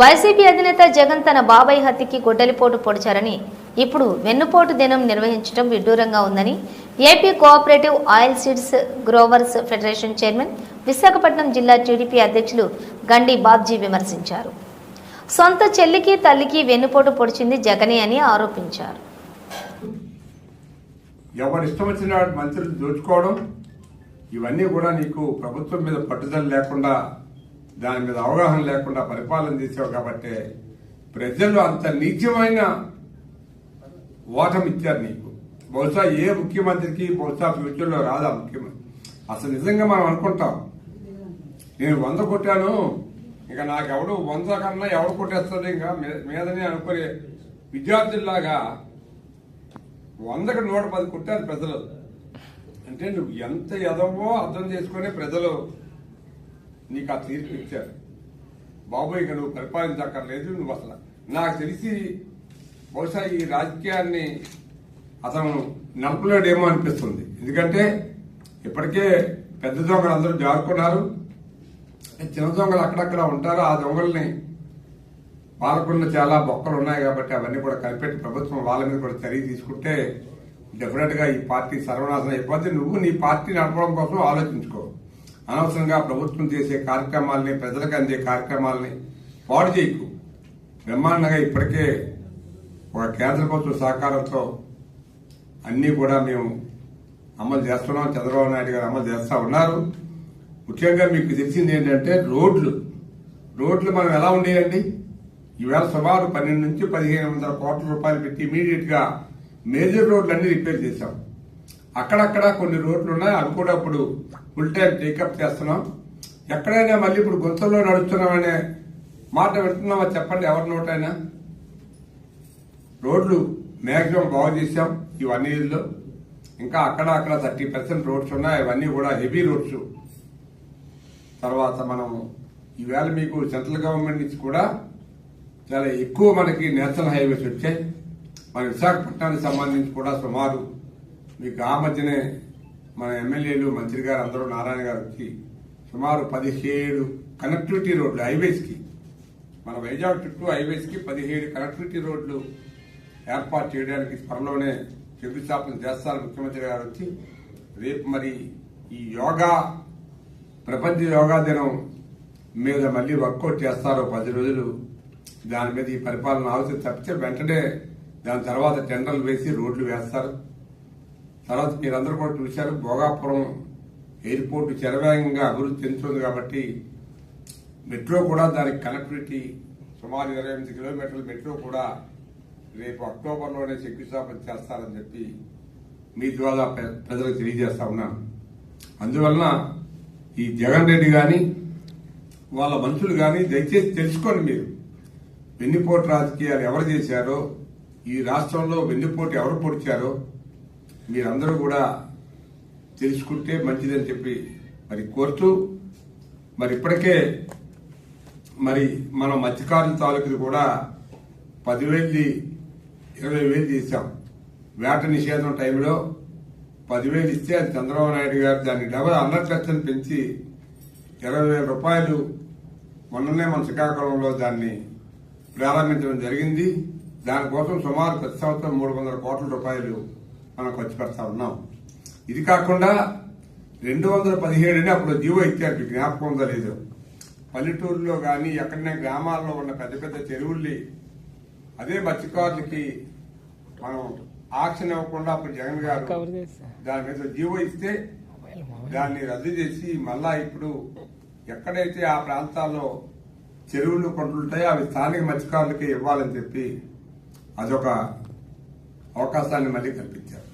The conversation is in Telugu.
వైసీపీ అధినేత జగన్ తన బాబాయ్ హత్యకి గొడ్డలిపోటు పొడిచారని ఇప్పుడు వెన్నుపోటు దినం నిర్వహించడం విడ్డూరంగా ఉందని AP cooperative oil seeds growers federation chairman Visakhapatnam జిల్లా టీడీపీ అధ్యక్షులు గండి బాబ్జీ విమర్శించారు. సొంత చెల్లికి తల్లికి వెన్నుపోటు పొడిచింది జగనే అని ఆరోపించారు. ఎవరు ఇష్టం వచ్చిన మంత్రులు దోచుకోవడం ఇవన్నీ కూడా నీకు ప్రభుత్వం మీద పట్టుదల లేకుండా దాని మీద అవగాహన లేకుండా పరిపాలన చేసావు కాబట్టి ప్రజలు అంత నీచమైన ఓటమి ఇచ్చారు నీకు. బహుశా ఏ ముఖ్యమంత్రికి బహుశా ఫ్యూచర్లో రాదా ముఖ్యమంత్రి? అసలు నిజంగా మనం అనుకుంటాం. నేను వంద కొట్టాను ఇంకా నాకెవడు వంద కన్నా ఎవడు కొట్టేస్తాడు ఇంకా? మీ- మీదనే అనుకునే విద్యార్థుల్లాగా వందకు నూట పది కొట్టారు ప్రజలు. అంటే నువ్వు ఎంత ఎదవో అర్థం చేసుకునే ప్రజలు నీకు ఆ తీర్పు ఇచ్చారు. బాబు ఇక నువ్వు పరిపాలించక్కర్లేదు నువ్వు అసలు నాకు తెలిసి బహుశా ఈ రాజకీయాన్ని అతను నడుపులేడేమో అనిపిస్తుంది. ఎందుకంటే ఇప్పటికే పెద్ద దొంగలు అందరూ జారుకున్నారు. చిన్న దొంగలు అక్కడక్కడ ఉంటారు. ఆ దొంగల్ని పాల్గొన్న చాలా బొక్కలు ఉన్నాయి కాబట్టి అవన్నీ కూడా కనిపెట్టి ప్రభుత్వం వాళ్ళ మీద కూడా చర్య తీసుకుంటే డెఫినెట్గా ఈ పార్టీ సర్వనాశనం అయిపోతే నువ్వు నీ పార్టీ నడపడం కోసం ఆలోచించుకో. అనవసరంగా ప్రభుత్వం చేసే కార్యక్రమాలని ప్రజలకు అందే కార్యక్రమాలని పాడు చేయకు. బ్రహ్మాండంగా ఇప్పటికే ఒక కేంద్ర ప్రభుత్వ సహకారంతో అన్నీ కూడా మేము అమలు చేస్తున్నాం. చంద్రబాబు నాయుడు గారు అమలు చేస్తా ఉన్నారు. ముఖ్యంగా మీకు తెలిసింది ఏంటంటే రోడ్లు. రోడ్లు మనం ఎలా ఉండేయండి? ఈవేళ సుమారు పన్నెండు నుంచి పదిహేను వందల కోట్ల రూపాయలు పెట్టి ఇమీడియట్గా మేజర్ రోడ్లన్నీ రిపేర్ చేశాం. అక్కడక్కడ కొన్ని రోడ్లు ఉన్నాయి అవి కూడా ఇప్పుడు ఫుల్ టైం టేకప్ చేస్తున్నాం. ఎక్కడైనా మళ్ళీ ఇప్పుడు గుంతల్లో నడుస్తున్నామనే మాట వింటున్నామా చెప్పండి ఎవరి నోటైనా? రోడ్లు మ్యాక్సిమం బాగు చేసాం ఇవన్నీ ఇంకా అక్కడ అక్కడ థర్టీ పర్సెంట్ రోడ్స్ ఉన్నాయి. అవన్నీ కూడా హెవీ రోడ్స్ తర్వాత మనము ఈవేళ మీకు సెంట్రల్ గవర్నమెంట్ నుంచి కూడా చాలా ఎక్కువ మనకి నేషనల్ హైవేస్ వచ్చాయి. మన విశాఖపట్నానికి సంబంధించి కూడా సుమారు మీకు ఆ మధ్యనే మన ఎమ్మెల్యేలు మంత్రి గారు అందరూ నారాయణ గారు వచ్చి సుమారు పదిహేడు కనెక్టివిటీ రోడ్లు హైవేస్కి మన వైజాగ్ చుట్టూ హైవేస్కి పదిహేడు కనెక్టివిటీ రోడ్లు ఏర్పాటు చేయడానికి త్వరలోనే శంకుస్థాపన చేస్తారు ముఖ్యమంత్రి గారు వచ్చి. రేపు మరి ఈ యోగా ప్రపంచ యోగా దినం మీద మళ్ళీ వర్కౌట్ చేస్తారు పది రోజులు దాని మీద ఈ పరిపాలన ఆలోచన తప్పితే వెంటనే దాని తర్వాత టెండర్లు వేసి రోడ్లు వేస్తారు. తర్వాత మీరందరూ కూడా చూశారు భోగాపురం ఎయిర్పోర్ట్ శరవేగంగా అభివృద్ధి చెందుతుంది కాబట్టి మెట్రో కూడా దానికి కనెక్టివిటీ సుమారు ఇరవై ఎనిమిది కిలోమీటర్ల మెట్రో కూడా రేపు అక్టోబర్లోనే శంకుస్థాపన చేస్తారని చెప్పి మీ ద్వారా ప్రజలకు తెలియజేస్తా ఉన్నాను. అందువలన ఈ జగన్ రెడ్డి కానీ వాళ్ళ మనుషులు కానీ దయచేసి తెలుసుకోండి మీరు. వెన్నుపోటు రాజకీయాలు ఎవరు చేశారో ఈ రాష్ట్రంలో వెన్నుపోటు ఎవరు పొడిచారో మీరందరూ కూడా తెలుసుకుంటే మంచిదని చెప్పి మరి కోరుతూ మరి ఇప్పటికే మరి మన మత్స్యకారుల తాలూకులు కూడా పదివేలు ఇరవై వేలు చేశాం వేట నిషేధం టైంలో పదివేలు ఇస్తే అది చంద్రబాబు నాయుడు గారు దాన్ని డబల్ అన్న ఖర్చును పెంచి ఇరవై వేల రూపాయలు మొన్ననే మన శ్రీకాకుళంలో దాన్ని ప్రారంభించడం జరిగింది. దానికోసం సుమారు ప్రతి సంవత్సరం మూడు వందల కోట్ల రూపాయలు మనం ఖర్చు పెడతా ఉన్నాం. ఇది కాకుండా రెండు వందల పదిహేడుని అప్పుడు జీవో ఇచ్చారు మీకు జ్ఞాపకం ఉందో లేదో. పల్లెటూరులో కానీ ఎక్కడనే గ్రామాల్లో ఉన్న పెద్ద పెద్ద చెరువుల్ని అదే మత్స్యకారులకి మనం ఆక్షన్ ఇవ్వకుండా అప్పుడు జగన్ గారు దాని మీద జీవో ఇస్తే దాన్ని రద్దు చేసి మళ్ళా ఇప్పుడు ఎక్కడైతే ఆ ప్రాంతాల్లో చెరువులు కొండలు ఉంటాయో అవి స్థానిక మత్స్యకారులకి ఇవ్వాలని చెప్పి అదొక అవకాశాన్ని మళ్ళీ కల్పించారు.